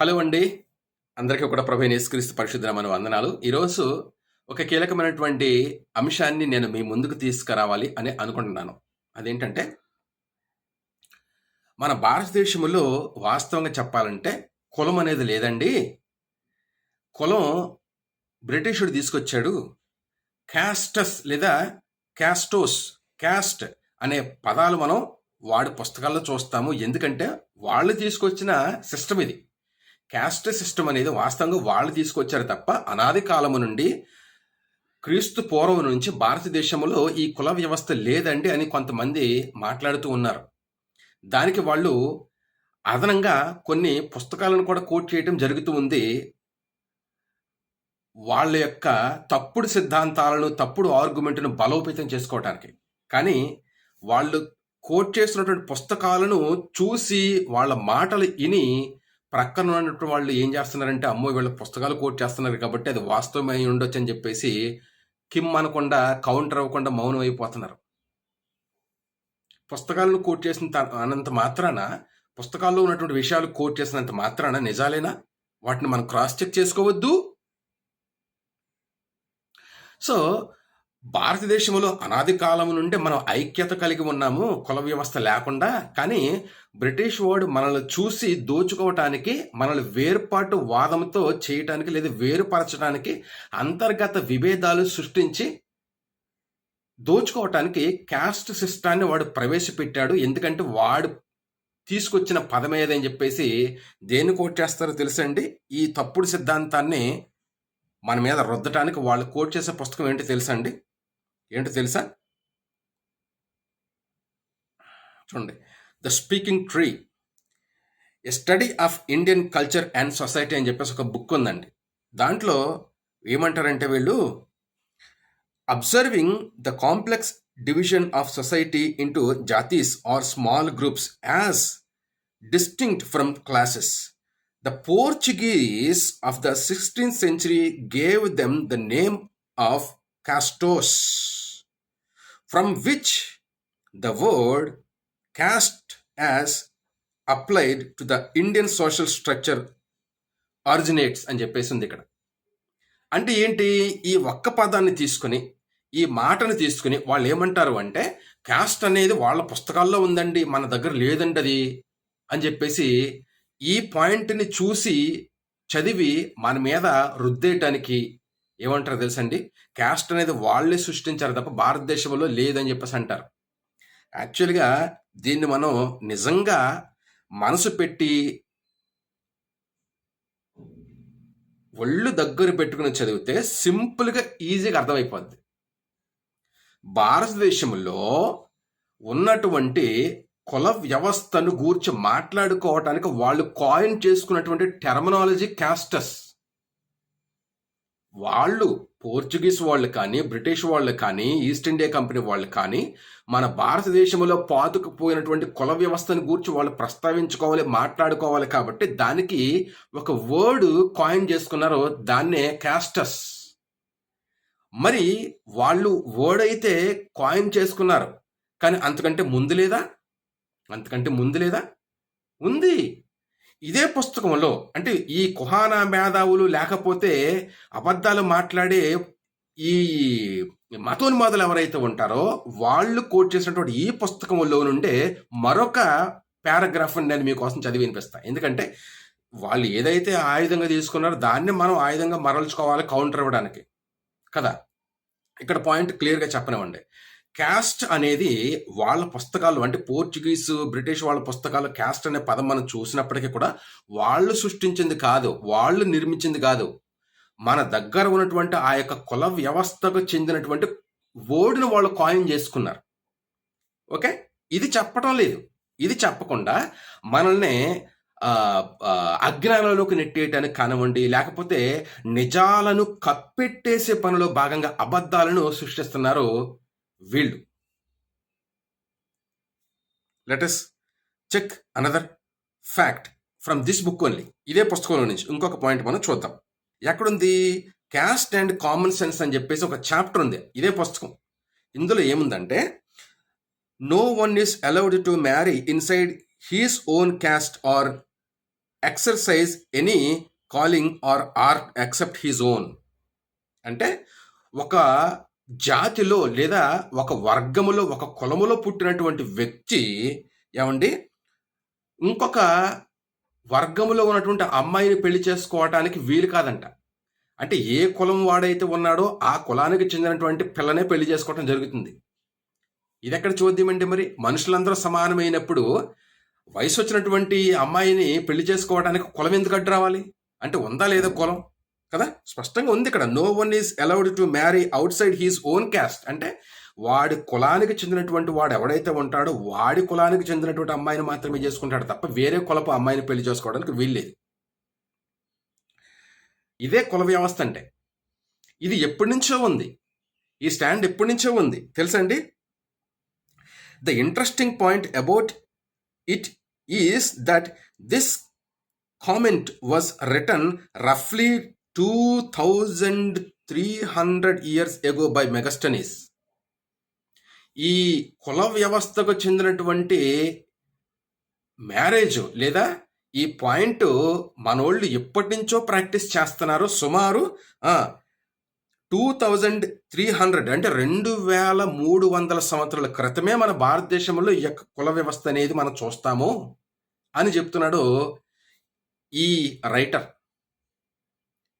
Hello అండి. అందరికీ కూడా ప్రభు నేసుక్రీస్తు పరిశుద్ధమైన వందనాలు. ఈరోజు ఒక కీలకమైనటువంటి అంశాన్ని నేను మీ ముందుకు తీసుకురావాలి అని అనుకుంటున్నాను. అదేంటంటే మన భారతదేశంలో వాస్తవంగా చెప్పాలంటే కులం అనేది లేదండి. కులం బ్రిటిషుడు తీసుకొచ్చాడు. క్యాస్టస్ లేదా క్యాస్టోస్ క్యాస్ట్ అనే పదాలు మనం వాడి పుస్తకాల్లో చూస్తాము. ఎందుకంటే వాళ్ళు తీసుకొచ్చిన సిస్టమ్ ఇది. క్యాస్ట్ సిస్టమ్ అనేది వాస్తవంగా వాళ్ళు తీసుకొచ్చారు తప్ప అనాది కాలము నుండి క్రీస్తు పూర్వం నుంచి భారతదేశంలో ఈ కుల వ్యవస్థ లేదండి అని కొంతమంది మాట్లాడుతూ ఉన్నారు. దానికి వాళ్ళు అదనంగా కొన్ని పుస్తకాలను కూడా కోట్ చేయటం జరుగుతూ ఉంది. వాళ్ళ యొక్క తప్పుడు సిద్ధాంతాలను తప్పుడు ఆర్గ్యుమెంట్ను బలోపేతం చేసుకోవటానికి. కానీ వాళ్ళు కోట్ చేస్తున్నటువంటి పుస్తకాలను చూసి వాళ్ళ మాటలు విని ప్రక్కన ఉన్నటువంటి వాళ్ళు ఏం చేస్తున్నారంటే అమ్మో వీళ్ళ పుస్తకాలు కోట్ చేస్తున్నారు కాబట్టి అది వాస్తవమై ఉండొచ్చు అని చెప్పేసి కిమ్ అనకుండా కౌంటర్ అవ్వకుండా మౌనం అయిపోతున్నారు. పుస్తకాలను కోట్ చేసిన అనంత మాత్రాన పుస్తకాల్లో ఉన్నటువంటి విషయాలు కోట్ చేసినంత మాత్రాన నిజాలేనా? వాటిని మనం క్రాస్ చెక్ చేసుకోవద్దు. సో భారతదేశంలో అనాది కాలం నుండి మనం ఐక్యత కలిగి ఉన్నాము కుల వ్యవస్థ లేకుండా. కానీ బ్రిటిష్ వాడు మనల్ని చూసి దోచుకోవటానికి మనల్ని వేర్పాటు వాదంతో చేయటానికి లేదా వేరుపరచడానికి అంతర్గత విభేదాలు సృష్టించి దోచుకోవటానికి క్యాస్ట్ సిస్టాన్ని వాడు ప్రవేశపెట్టాడు. ఎందుకంటే వాడు తీసుకొచ్చిన పదం ఏదని చెప్పేసి దేన్ని కోట్ చేస్తారో తెలుసండి? ఈ తప్పుడు సిద్ధాంతాన్ని మన మీద రుద్దటానికి వాళ్ళు కోట్ చేసే పుస్తకం ఏంటో తెలుసా అండి ఏంటో తెలుసా? చూడండి. The speaking tree a study of Indian culture and society అని చెప్పేసి ఒక బుక్ ఉందండి. దాంట్లో ఏమంటారంటే వీళ్ళు observing the complex division of society into jatis or small groups as distinct from classes the Portuguese of the sixteenth century gave them the name of castos from which the word caste as applied to the Indian social structure originates అని చెప్పేసి ఉంది ఇక్కడ. అంటే ఏంటి? ఈ ఒక్క పదాన్ని తీసుకుని ఈ మాటను తీసుకుని వాళ్ళు ఏమంటారు అంటే క్యాస్ట్ అనేది వాళ్ళ పుస్తకాల్లో ఉందండి మన దగ్గర లేదండి అది అని చెప్పేసి ఈ పాయింట్ని చూసి చదివి మన మీద రుద్దేయటానికి ఏమంటారు తెలుసండి? క్యాస్ట్ అనేది వాళ్ళే సృష్టించారు తప్ప భారతదేశంలో లేదని చెప్పేసి అంటారు. యాక్చువల్గా దీన్ని మనం నిజంగా మనసు పెట్టి ఒళ్ళు దగ్గర పెట్టుకుని చదివితే సింపుల్గా ఈజీగా అర్థమైపోద్ది. భారతదేశంలో ఉన్నటువంటి కుల వ్యవస్థను గూర్చి మాట్లాడుకోవటానికి వాళ్ళు కాయిన్ చేసుకున్నటువంటి టెర్మినాలజీ క్యాస్టస్ వాళ్ళు పోర్చుగీస్ వాళ్ళు కానీ బ్రిటిష్ వాళ్ళు కానీ ఈస్ట్ ఇండియా కంపెనీ వాళ్ళు కానీ మన భారతదేశంలో పాతుకుపోయినటువంటి కుల వ్యవస్థను గూర్చి వాళ్ళు ప్రస్తావించుకోవాలి మాట్లాడుకోవాలి కాబట్టి దానికి ఒక వర్డ్ కాయిన్ చేసుకున్నారు దాన్నే క్యాస్టస్. మరి వాళ్ళు వర్డ్ అయితే కాయిన్ చేసుకున్నారు. కానీ అంతకంటే ముందు లేదా? అంతకంటే ముందు లేదా? ఉంది. ఇదే పుస్తకంలో అంటే ఈ కుహానా మేధావులు లేకపోతే అబద్ధాలు మాట్లాడే ఈ మతోన్మాదులు ఎవరైతే ఉంటారో వాళ్ళు కోట్ చేసినటువంటి ఈ పుస్తకంలో నుండే మరొక పారాగ్రాఫ్ నేను మీకోసం చదివి వినిపిస్తాను ఎందుకంటే వాళ్ళు ఏదైతే ఆయుధంగా తీసుకున్నారో దాన్ని మనం ఆయుధంగా మరల్చుకోవాలి కౌంటర్ ఇవ్వడానికి. కదా? ఇక్కడ పాయింట్ క్లియర్గా చెప్పనివ్వండి. క్యాస్ట్ అనేది వాళ్ళ పుస్తకాలు అంటే పోర్చుగీస్ బ్రిటిష్ వాళ్ళ పుస్తకాలు క్యాస్ట్ అనే పదం మనం చూసినప్పటికీ కూడా వాళ్ళు సృష్టించింది కాదు వాళ్ళు నిర్మించింది కాదు. మన దగ్గర ఉన్నటువంటి ఆ యొక్క కుల వ్యవస్థకు చెందినటువంటి ఓడిని వాళ్ళు కాయిన్ చేసుకున్నారు. ఓకే? ఇది చెప్పటం లేదు. ఇది చెప్పకుండా మనల్ని అజ్ఞానంలోకి నెట్టేయటానికి కానివ్వండి లేకపోతే నిజాలను కప్పెట్టేసే పనిలో భాగంగా అబద్ధాలను సృష్టిస్తున్నారు వీళ్ళు. Let check another fact from this book only ఇదే పుస్తకంలో నుంచి ఇంకొక పాయింట్ మనం చూద్దాం. ఎక్కడుంది? క్యాస్ట్ అండ్ కామన్ సెన్స్ అని చెప్పేసి ఒక చాప్టర్ ఉంది. ఇదే పుస్తకం. ఇందులో ఏముందంటే no one is allowed to marry inside his own caste or exercise any calling or or except his own అంటే ఒక జాతిలో లేదా ఒక వర్గములో ఒక కులములో పుట్టినటువంటి వ్యక్తి ఏమండి? ఇంకొక వర్గములో ఉన్నటువంటి అమ్మాయిని పెళ్ళి చేసుకోవటానికి వీలు కాదంట. అంటే ఏ కులం వాడైతే ఉన్నాడో ఆ కులానికి చెందినటువంటి పిల్లనే పెళ్ళి చేసుకోవటం జరుగుతుంది. ఇది ఎక్కడ చూద్దామండి మరి? మనుషులందరూ సమానమైనప్పుడు వయసు వచ్చినటువంటి అమ్మాయిని పెళ్ళి చేసుకోవడానికి కులం ఎందుకు అడ్డు రావాలి? అంటే ఉందా లేదా కులం? కదా? స్పష్టంగా ఉంది ఇక్కడ. No one is allowed to marry outside his own caste అంటే వాడి కులానికి చెందినటువంటి వాడు ఎవడైతే ఉంటాడో వాడి కులానికి చెందినటువంటి అమ్మాయిని మాత్రమే చేసుకుంటాడు తప్ప వేరే కులపు అమ్మాయిని పెళ్ళి చేసుకోవడానికి వీల్లేదు. ఇదే కుల వ్యవస్థ అంటే. ఇది ఎప్పటి నుంచో ఉంది. ఈ స్టాండ్ ఎప్పటి నుంచో ఉంది. తెలుసండి the interesting point about it is that this comment was return రఫ్లీ two thousand three hundred years ago by Megasthenes ఈ కుల వ్యవస్థకు చెందినటువంటి మ్యారేజ్ లేదా ఈ పాయింట్ మనోళ్ళు ఎప్పటి నుంచో ప్రాక్టీస్ చేస్తున్నారు. సుమారు టూ థౌజండ్ త్రీ హండ్రెడ్ అంటే రెండు వేల మూడు వందల సంవత్సరాల క్రితమే మన భారతదేశంలో ఈ యొక్క కుల వ్యవస్థ అనేది మనం చూస్తాము అని చెప్తున్నాడు ఈ రైటర్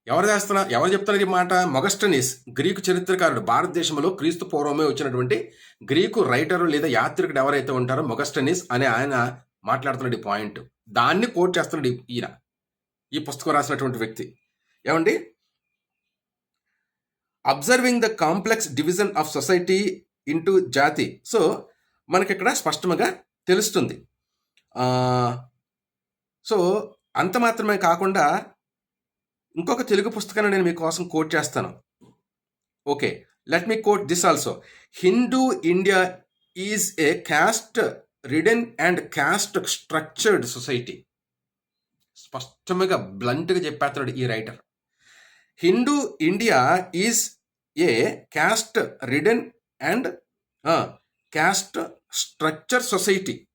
ఎవరు చేస్తున్నారు ఎవరు చెప్తున్నారు ఈ మాట? మొగస్టనీస్ గ్రీకు చరిత్రకారుడు. భారతదేశంలో క్రీస్తు పూర్వమే వచ్చినటువంటి గ్రీకు రైటరు లేదా యాత్రికుడు ఎవరైతే ఉంటారో మొగస్టనీస్ అనే ఆయన మాట్లాడుతున్నాడు ఈ పాయింట్ దాన్ని కోట్ చేస్తున్నాడు ఈయన. ఈ పుస్తకం రాసినటువంటి వ్యక్తి. ఏమండి? Observing the complex division of society into jati. So మనకి ఇక్కడ స్పష్టంగా తెలుస్తుంది సో అంత మాత్రమే కాకుండా ఇంకొక తెలుగు పుస్తకాన్ని నేను మీకోసం కోట్ చేస్తాను. Okay let me quote this also. Hindu India is a caste ridden and caste structured society. స్పష్టంగా బ్లంట్గా చెప్పేస్తున్నాడు ఈ writer. Hindu India is a caste ridden and caste structure society.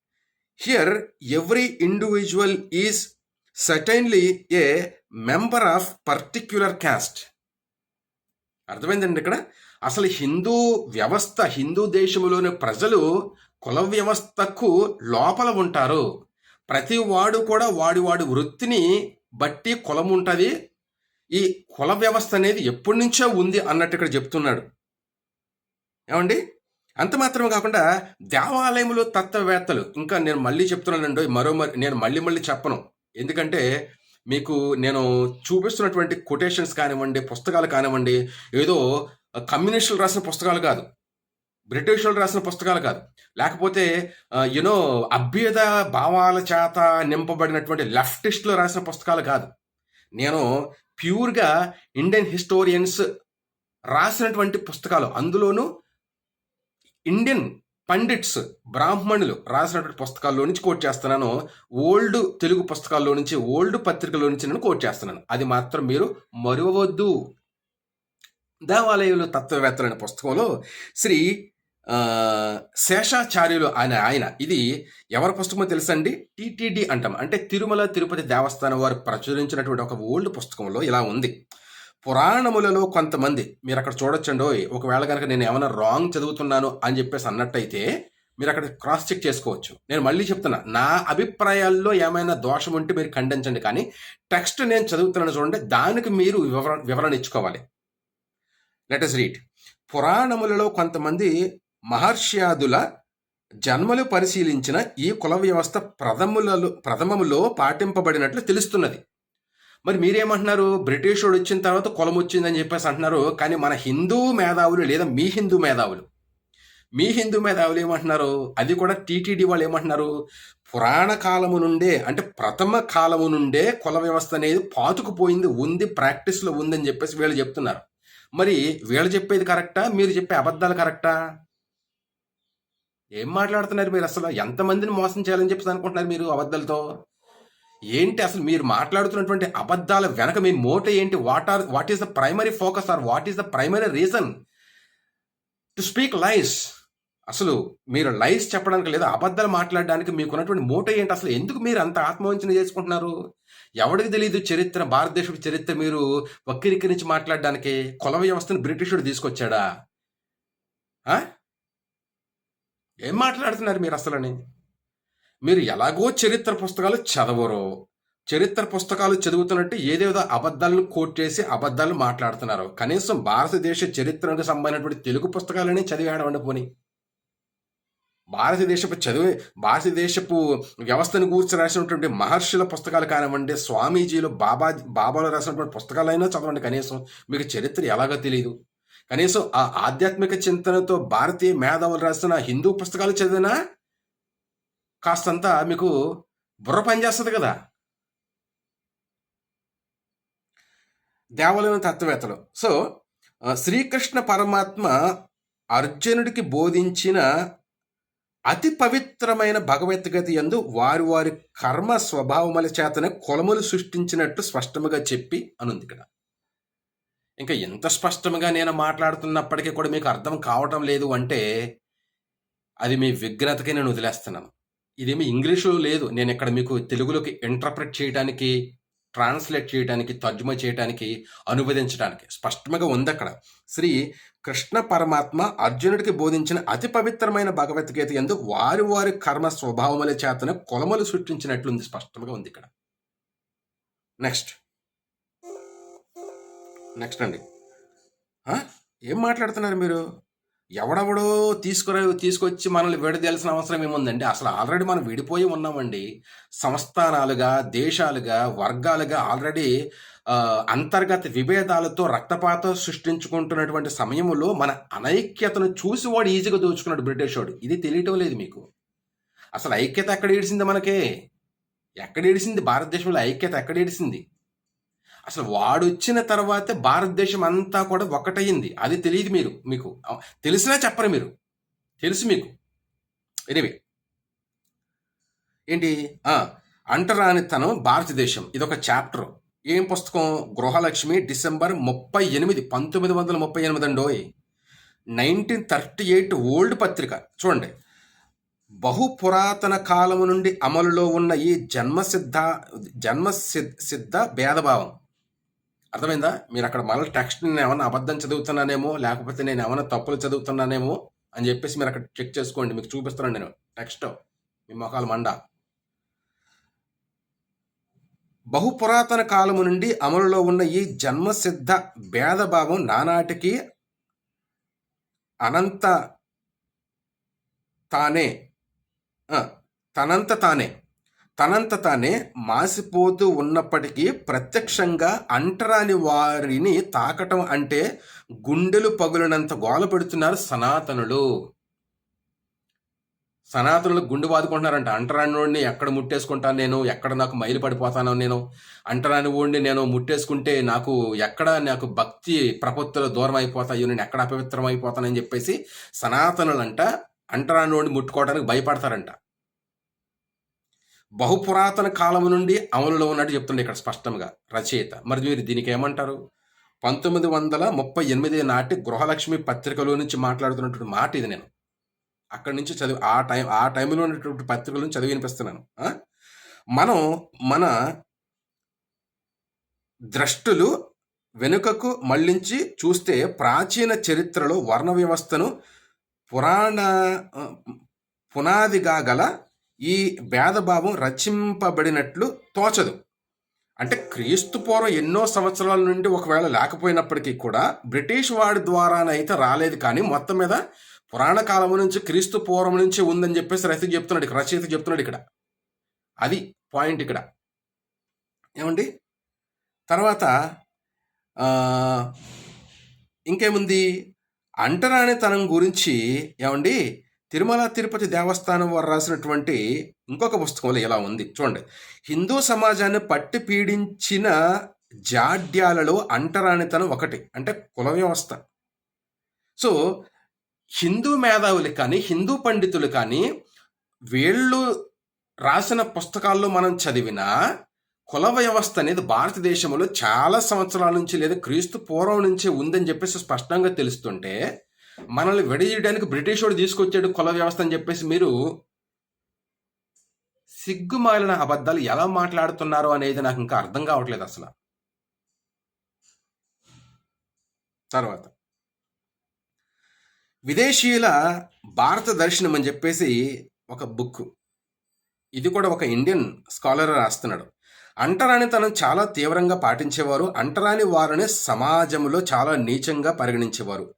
Here every individual is certainly a member of particular caste అర్థమైందండి ఇక్కడ? అసలు హిందూ వ్యవస్థ హిందూ దేశంలోని ప్రజలు కుల వ్యవస్థకు లోపల ఉంటారు. ప్రతి వాడు కూడా వాడి వాడి వృత్తిని బట్టి కులం ఉంటుంది. ఈ కుల వ్యవస్థ అనేది ఎప్పటి నుంచో ఉంది అన్నట్టు ఇక్కడ చెప్తున్నాడు. ఏమండి? అంత మాత్రమే కాకుండా దేవాలయంలో తత్వవేత్తలు. ఇంకా నేను మళ్ళీ చెప్తున్నానండి మరో మరి నేను మళ్ళీ మళ్ళీ చెప్పను. ఎందుకంటే మీకు నేను చూపిస్తున్నటువంటి కొటేషన్స్ కానివ్వండి పుస్తకాలు కానివ్వండి ఏదో కమ్యూనిస్టులు రాసిన పుస్తకాలు కాదు. బ్రిటిష్ వాళ్ళు రాసిన పుస్తకాలు కాదు. లేకపోతే యునో అభ్యుద భావాల చేత నింపబడినటువంటి లెఫ్టిస్టులు రాసిన పుస్తకాలు కాదు. నేను ప్యూర్గా ఇండియన్ హిస్టోరియన్స్ రాసినటువంటి పుస్తకాలు. అందులోనూ ఇండియన్ పండిట్స్ బ్రాహ్మణులు రాసినటువంటి పుస్తకాల్లో నుంచి కోట్ చేస్తున్నాను. ఓల్డ్ తెలుగు పుస్తకాల్లో నుంచి ఓల్డ్ పత్రికలో నుంచి నేను కోట్ చేస్తున్నాను. అది మాత్రం మీరు మరువవద్దు. దేవాలయంలో తత్వవేత్తలు అనే పుస్తకంలో శ్రీ శేషాచార్యులు అనే ఆయన ఇది ఎవరి పుస్తకమో తెలుసండి? టిటిడి అంటాం. అంటే తిరుమల తిరుపతి దేవస్థానం వారు ప్రచురించినటువంటి ఒక ఓల్డ్ పుస్తకంలో ఇలా ఉంది. పురాణములలో కొంతమంది మీరు అక్కడ చూడొచ్చండి ఓయ్, ఒకవేళ కనుక నేను ఏమైనా రాంగ్ చదువుతున్నాను అని చెప్పేసి అన్నట్టయితే మీరు అక్కడ క్రాస్ చెక్ చేసుకోవచ్చు. నేను మళ్ళీ చెప్తున్నా నా అభిప్రాయాల్లో ఏమైనా దోషం ఉంటే మీరు ఖండించండి కానీ టెక్స్ట్ నేను చదువుతున్నాను చూడండి దానికి మీరు వివరణ వివరణ ఇచ్చుకోవాలి. లెట్ అస్ రీడ్ పురాణములలో కొంతమంది మహర్ష్యాదుల జన్మలు పరిశీలించిన ఈ కుల వ్యవస్థ ప్రథములలో ప్రథమములో పాటింపబడినట్లు తెలుస్తున్నది. మరి మీరేమంటున్నారు? బ్రిటిష్ వాడు వచ్చిన తర్వాత కులం వచ్చిందని చెప్పేసి అంటున్నారు. కానీ మన హిందూ మేధావులు లేదా మీ హిందూ మేధావులు మీ హిందూ మేధావులు ఏమంటున్నారు? అది కూడా టీటీడీ వాళ్ళు ఏమంటున్నారు? పురాణ కాలము నుండే అంటే ప్రథమ కాలము నుండే కుల వ్యవస్థ అనేది పాతుకుపోయింది ఉంది ప్రాక్టీస్లో ఉందని చెప్పేసి వీళ్ళు చెప్తున్నారు. మరి వీళ్ళు చెప్పేది కరెక్టా? మీరు చెప్పే అబద్ధాలు కరెక్టా? ఏం మాట్లాడుతున్నారు మీరు అసలు? ఎంతమందిని మోసం చేయాలని చెప్పేసి అనుకుంటున్నారు మీరు అబద్ధాలతో? ఏంటి అసలు మీరు మాట్లాడుతున్నటువంటి అబద్ధాల వెనక మీ మోట ఏంటి? What are what is the primary focus or what is the primary reason to speak lies అసలు మీరు లైస్ చెప్పడానికి లేదా అబద్ధాలు మాట్లాడడానికి మీకున్నటువంటి మూట ఏంటి? అసలు ఎందుకు మీరు అంత ఆత్మవంచన చేసుకుంటున్నారు? ఎవడికి తెలియదు చరిత్ర భారతదేశపు చరిత్ర మీరు వక్రీకరించి మాట్లాడడానికి కుల వ్యవస్థను బ్రిటిషుడు తీసుకొచ్చాడా? ఏం మాట్లాడుతున్నారు మీరు అసలని మీరు ఎలాగో చరిత్ర పుస్తకాలు చదవరు చరిత్ర పుస్తకాలు చదువుతున్నట్టు ఏదేదో అబద్ధాలను కోట్ చేసి అబద్ధాలు మాట్లాడుతున్నారు కనీసం భారతదేశ చరిత్రకు సంబంధించినటువంటి తెలుగు పుస్తకాలని చదివాడమండి పోని. భారతదేశపు చదివి భారతదేశపు వ్యవస్థను గూర్చి రాసినటువంటి మహర్షుల పుస్తకాలు కానివ్వండి స్వామీజీలు బాబా బాబాలు రాసినటువంటి పుస్తకాలైనా చదవండి కనీసం. మీకు చరిత్ర ఎలాగో తెలియదు కనీసం ఆ ఆధ్యాత్మిక చింతనతో భారతీయ మేధావులు రాసిన హిందూ పుస్తకాలు చదివినా కాస్తంత మీకు బుర్ర పనిచేస్తుంది కదా. దేవాలయం తత్వవేత్తలు. సో శ్రీకృష్ణ పరమాత్మ అర్జునుడికి బోధించిన అతి పవిత్రమైన భగవద్గీత యందు వారి వారి కర్మ స్వభావముల చేతనే కులములు సృష్టించినట్టు స్పష్టముగా చెప్పి అనుంది ఇక్కడ. ఇంకా ఎంత స్పష్టంగా నేను మాట్లాడుతున్నప్పటికీ కూడా మీకు అర్థం కావటం లేదు అంటే అది మీ విఘ్నతకి నేను వదిలేస్తున్నాను. ఇదేమి ఇంగ్లీషులో లేదు. నేను ఇక్కడ మీకు తెలుగులోకి ఇంటర్ప్రెట్ చేయడానికి ట్రాన్స్లేట్ చేయడానికి తర్జుమా చేయడానికి అనువదించడానికి స్పష్టంగా ఉంది అక్కడ శ్రీ కృష్ణ పరమాత్మ అర్జునుడికి బోధించిన అతి పవిత్రమైన భగవద్గీత ఎందు వారి వారి కర్మ స్వభావముల చేతన కొలమలు సృష్టించినట్లుంది స్పష్టంగా ఉంది ఇక్కడ నెక్స్ట్ నెక్స్ట్ అండి ఏం మాట్లాడుతున్నారు మీరు? ఎవడెవడో తీసుకురా తీసుకొచ్చి మనల్ని విడదీయాల్సిన అవసరం ఏముందండి? అసలు ఆల్రెడీ మనం విడిపోయి ఉన్నామండి. సంస్థానాలుగా దేశాలుగా వర్గాలుగా ఆల్రెడీ అంతర్గత విభేదాలతో రక్తపాతం సృష్టించుకుంటున్నటువంటి సమయంలో మన అనైక్యతను చూసి వాడు ఈజీగా దోచుకున్నాడు బ్రిటిష్ వాడు ఇది తెలియటం లేదు మీకు. అసలు ఐక్యత ఎక్కడ ఏడిసింది మనకే? ఎక్కడ ఏడిసింది? భారతదేశంలో ఐక్యత ఎక్కడ ఏడిసింది? అసలు వాడు వచ్చిన తర్వాత భారతదేశం అంతా కూడా ఒకటయింది అది తెలియదు మీరు మీకు. తెలిసినా చెప్పరు మీరు. తెలుసు మీకు. ఎనివే. ఏంటి? అంటరానితనం భారతదేశం. ఇదొక చాప్టర్. ఏం పుస్తకం? గృహలక్ష్మి డిసెంబర్ ముప్పై ఎనిమిది పంతొమ్మిది వందల ముప్పై ఎనిమిది అండోయ్. నైన్టీన్ థర్టీ ఎయిట్ ఓల్డ్ పత్రిక. చూడండి. బహు పురాతన కాలము నుండి అమలులో ఉన్న ఈ జన్మసిద్ధ జన్మ సిద్ధ భేదభావం. అర్థమైందా? మీరు అక్కడ మళ్ళీ టెక్స్ట్ నేను ఏమైనా అబద్ధం చదువుతున్నానేమో లేకపోతే నేను ఏమైనా తప్పులు చదువుతున్నానేమో అని చెప్పేసి మీరు అక్కడ చెక్ చేసుకోండి. మీకు చూపిస్తున్నాను నేను. టెక్స్ట్ మీ మొఖాలు మండ. బహు పురాతన కాలము నుండి అమలులో ఉన్న ఈ జన్మసిద్ధ భేదభావం నానాటికి అనంత తానే తనంత తానే. తనంత తానే మాసిపోతూ ఉన్నప్పటికీ ప్రత్యక్షంగా అంటరాని వారిని తాకటం అంటే గుండెలు పగులినంత గోల పెడుతున్నారు సనాతనులు. సనాతనులు గుండె బాదుకుంటున్నారంట. అంటరాని వాడిని ఎక్కడ ముట్టేసుకుంటాను నేను? ఎక్కడ నాకు మైలు పడిపోతాను నేను? అంటరాని వాడిని నేను ముట్టేసుకుంటే నాకు ఎక్కడ నాకు భక్తి ప్రపత్తులు దూరం అయిపోతాయో నేను ఎక్కడ అపవిత్రం అయిపోతానని చెప్పేసి సనాతనులంట అంటరాని వాడిని ముట్టుకోవడానికి భయపడతారంట. బహుపురాతన కాలం నుండి అమలులో ఉన్నట్టు చెప్తుండే ఇక్కడ స్పష్టంగా రచయిత. మరి మీరు దీనికి ఏమంటారు? పంతొమ్మిది వందల ముప్పై ఎనిమిది నాటి గృహలక్ష్మి పత్రికలో నుంచి మాట్లాడుతున్నటువంటి మాట ఇది నేను. అక్కడి నుంచి చదివి ఆ టైం ఆ టైంలో ఉన్నటువంటి పత్రికలను చదివి వినిపిస్తున్నాను. మనం మన ద్రష్టులు వెనుకకు మళ్ళించి చూస్తే ప్రాచీన చరిత్రలో వర్ణ వ్యవస్థను పురాణ పునాదిగా గల ఈ భేదభావం రచింపబడినట్లు తోచదు. అంటే క్రీస్తు పూర్వం ఎన్నో సంవత్సరాల నుండి ఒకవేళ లేకపోయినప్పటికీ కూడా బ్రిటిష్ వాడి ద్వారానైతే రాలేదు కానీ మొత్తం మీద పురాణ కాలం నుంచి క్రీస్తు పూర్వం నుంచి ఉందని చెప్పేసి రచయిత చెప్తున్నాడు ఇక్కడ రచయిత చెప్తున్నాడు ఇక్కడ. అది పాయింట్ ఇక్కడ. ఏమండి? తర్వాత ఇంకేముంది? అంటరానితనం గురించి ఏమండి? తిరుమల తిరుపతి దేవస్థానం వారు రాసినటువంటి ఇంకొక పుస్తకంలో ఇలా ఉంది. చూడండి. హిందూ సమాజాన్ని పట్టి పీడించిన జాడ్యాలలో అంటరానితనం ఒకటి అంటే కుల వ్యవస్థ. సో హిందూ మేధావులు కానీ హిందూ పండితులు కానీ వీళ్ళు రాసిన పుస్తకాల్లో మనం చదివిన కుల వ్యవస్థ అనేది భారతదేశంలో చాలా సంవత్సరాల నుంచి లేదా క్రీస్తు పూర్వం నుంచే ఉందని చెప్పేసి స్పష్టంగా తెలుస్తుంటే మనల్ని విడదీయడానికి బ్రిటిష్ వాడు తీసుకొచ్చాడు కుల వ్యవస్థ అని చెప్పేసి మీరు సిగ్గుమాలిన అబద్ధాలు ఎలా మాట్లాడుతున్నారు అనేది నాకు ఇంకా అర్థం కావట్లేదు అసలు. తర్వాత. విదేశీయుల భారత దర్శనం అని చెప్పేసి ఒక బుక్. ఇది కూడా ఒక ఇండియన్ స్కాలర్ రాస్తున్నాడు. అంటరాని తనం చాలా తీవ్రంగా పాటించేవారు అంటరాని వారిని సమాజంలో చాలా నీచంగా పరిగణించేవారు.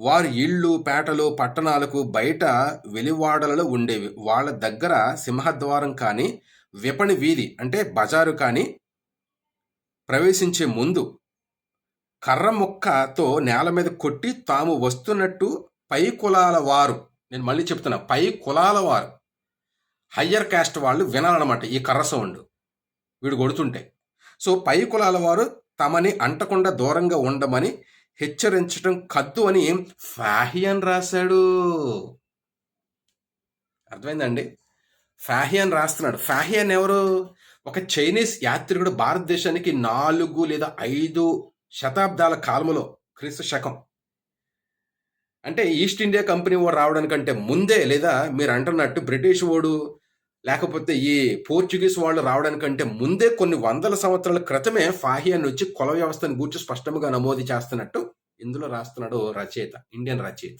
వారి ఇళ్ళు పేటలు పట్టణాలకు బయట వెలివాడలలో ఉండేవి. వాళ్ళ దగ్గర సింహద్వారం కానీ విపణి వీధి అంటే బజారు కానీ ప్రవేశించే ముందు కర్ర ముక్కతో నేల మీద కొట్టి తాము వస్తున్నట్టు పై కులాల వారు నేను మళ్ళీ చెప్తున్నా పై కులాల వారు హయ్యర్ క్యాస్ట్ వాళ్ళు వినాలన్నమాట ఈ కర్ర సౌండ్. వీడు కొడుతుంటే. సో పై కులాల వారు తమని అంటకుండా దూరంగా ఉండమని హెచ్చరించటం కద్దు అని ఫాహియన్ రాశాడు. అర్థమైందండి? ఫాహియన్ రాస్తున్నాడు. ఫాహియన్ ఎవరు? ఒక చైనీస్ యాత్రికుడు భారతదేశానికి నాలుగు లేదా ఐదు శతాబ్దాల కాలములో క్రీస్తు శకం. అంటే ఈస్ట్ ఇండియా కంపెనీ వాడు రావడానికంటే ముందే లేదా మీరు అంటున్నట్టు బ్రిటిష్ వాడు లేకపోతే ఈ పోర్చుగీస్ వాళ్ళు రావడానికంటే ముందే కొన్ని వందల సంవత్సరాల క్రితమే ఫాహియాన్ వచ్చి కుల వ్యవస్థను గూర్చి స్పష్టంగా నమోదు చేస్తున్నట్టు ఇందులో రాస్తున్నాడు రచయిత ఇండియన్ రచయిత.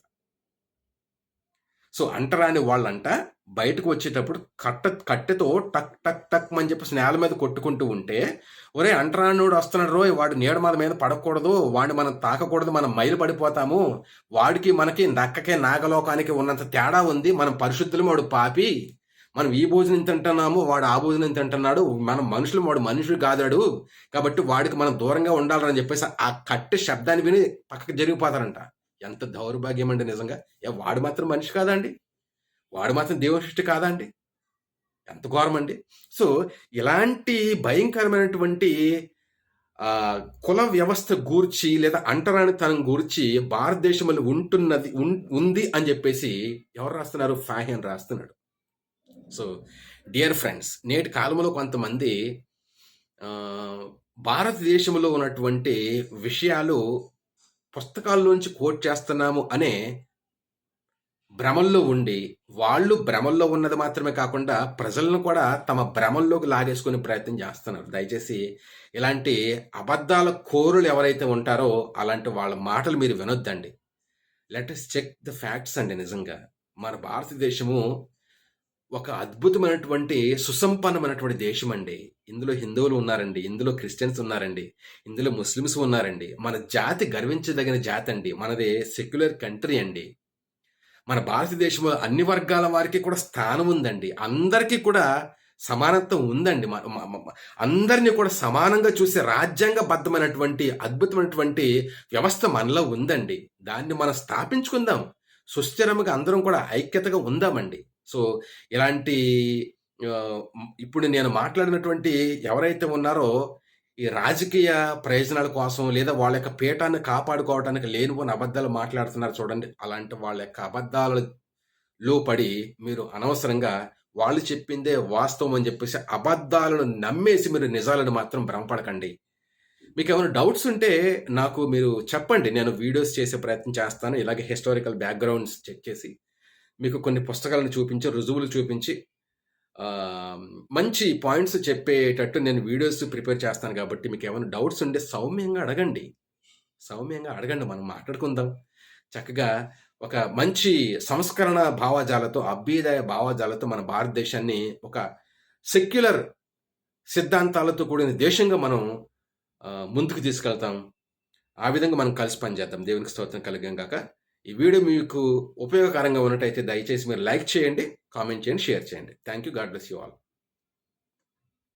సో అంటరాని వాళ్ళంట బయటకు వచ్చేటప్పుడు కట్ట కట్టెతో టక్ టక్ టక్ అని చెప్పేసి నేల మీద కొట్టుకుంటూ ఉంటే ఒరే అంటరానుడు వస్తున్నాడు రోయ్ వాడు నీడ మన మీద పడకూడదు వాడిని మనం తాకకూడదు మనం మైలు పడిపోతాము వాడికి మనకి నక్కకే నాగలోకానికి ఉన్నంత తేడా ఉంది మనం పరిశుద్ధులు వాడు పాపి మనం ఈ భోజనం తింటున్నాము వాడు ఆ భోజనం తింటున్నాడు మనం మనుషులు వాడు మనుషులు కాదాడు. కాబట్టి వాడికి మనం దూరంగా ఉండాలని చెప్పేసి ఆ కట్టు శబ్దాన్ని విని పక్కకు జరిగిపోతారంట. ఎంత దౌర్భాగ్యం అండి నిజంగా. ఏ వాడు మాత్రం మనిషి కాదండి. వాడు మాత్రం దేవశిష్టి కాదండి. ఎంత ఘోరం అండి. సో ఇలాంటి భయంకరమైనటువంటి కుల వ్యవస్థ గూర్చి లేదా అంటరానితనం గూర్చి భారతదేశంలో ఉంటున్నది ఉంది అని చెప్పేసి ఎవరు రాస్తున్నారు? ఫాహిన్ రాస్తున్నాడు. సో డియర్ ఫ్రెండ్స్ నేటి కాలంలో కొంతమంది భారతదేశంలో ఉన్నటువంటి విషయాలు పుస్తకాల్లోంచి కోట్ చేస్తున్నాము అనే భ్రమల్లో ఉండి వాళ్ళు భ్రమల్లో ఉన్నది మాత్రమే కాకుండా ప్రజలను కూడా తమ భ్రమల్లోకి లాగేసుకునే ప్రయత్నం చేస్తున్నారు. దయచేసి ఇలాంటి అబద్ధాల కోరులు ఎవరైతే ఉంటారో అలాంటి వాళ్ళ మాటలు మీరు వినొద్దండి. Let us check the facts అండి నిజంగా. మన భారతదేశము ఒక అద్భుతమైనటువంటి సుసంపన్నమైనటువంటి దేశం అండి ఇందులో హిందువులు ఉన్నారండి ఇందులో క్రిస్టియన్స్ ఉన్నారండి ఇందులో ముస్లిమ్స్ ఉన్నారండి. మన జాతి గర్వించదగిన జాతి అండి మనది సెక్యులర్ కంట్రీ అండి. మన భారతదేశంలో అన్ని వర్గాల వారికి కూడా స్థానం ఉందండి. అందరికీ కూడా సమానత్వం ఉందండి. అందరినీ కూడా సమానంగా చూసే రాజ్యాంగబద్ధమైనటువంటి అద్భుతమైనటువంటి వ్యవస్థ మనలో ఉందండి. దాన్ని మనం స్థాపించుకుందాం. సుస్థిరంగా అందరం కూడా ఐక్యతగా ఉందామండి. సో ఇలాంటి ఇప్పుడు నేను మాట్లాడినటువంటి ఎవరైతే ఉన్నారో ఈ రాజకీయ ప్రయోజనాల కోసం లేదా వాళ్ళ యొక్క పీఠాన్ని కాపాడుకోవడానికి లేనిపోని అబద్ధాలు మాట్లాడుతున్నారు చూడండి. అలాంటి వాళ్ళ యొక్క అబద్ధాలలో పడి మీరు అనవసరంగా వాళ్ళు చెప్పిందే వాస్తవం అని చెప్పేసి అబద్ధాలను నమ్మేసి మీరు నిజాలను మాత్రం భ్రమపడకండి. మీకు ఏమైనా డౌట్స్ ఉంటే నాకు మీరు చెప్పండి. నేను వీడియోస్ చేసే ప్రయత్నం చేస్తాను. ఇలాగే హిస్టారికల్ బ్యాక్గ్రౌండ్స్ చెక్ చేసి మీకు కొన్ని పుస్తకాలను చూపించి రుజువులు చూపించి మంచి పాయింట్స్ చెప్పేటట్టు నేను వీడియోస్ ప్రిపేర్ చేస్తాను కాబట్టి మీకు ఏమైనా డౌట్స్ ఉంటే సౌమ్యంగా అడగండి. సౌమ్యంగా అడగండి మనం మాట్లాడుకుందాం. చక్కగా ఒక మంచి సంస్కరణ భావజాలతో అభ్యుదయ భావజాలతో మన భారతదేశాన్ని ఒక సెక్యులర్ సిద్ధాంతాలతో కూడిన దేశంగా మనం ముందుకు తీసుకెళ్తాం. ఆ విధంగా మనం కలిసి పనిచేద్దాం. దేవునికి స్తోత్రం కలిగాం కాక. ఈ వీడియో మీకు ఉపయోగకరంగా ఉన్నట్టయితే దయచేసి మీరు లైక్ చేయండి కామెంట్ చేయండి షేర్ చేయండి. Thank you God bless you all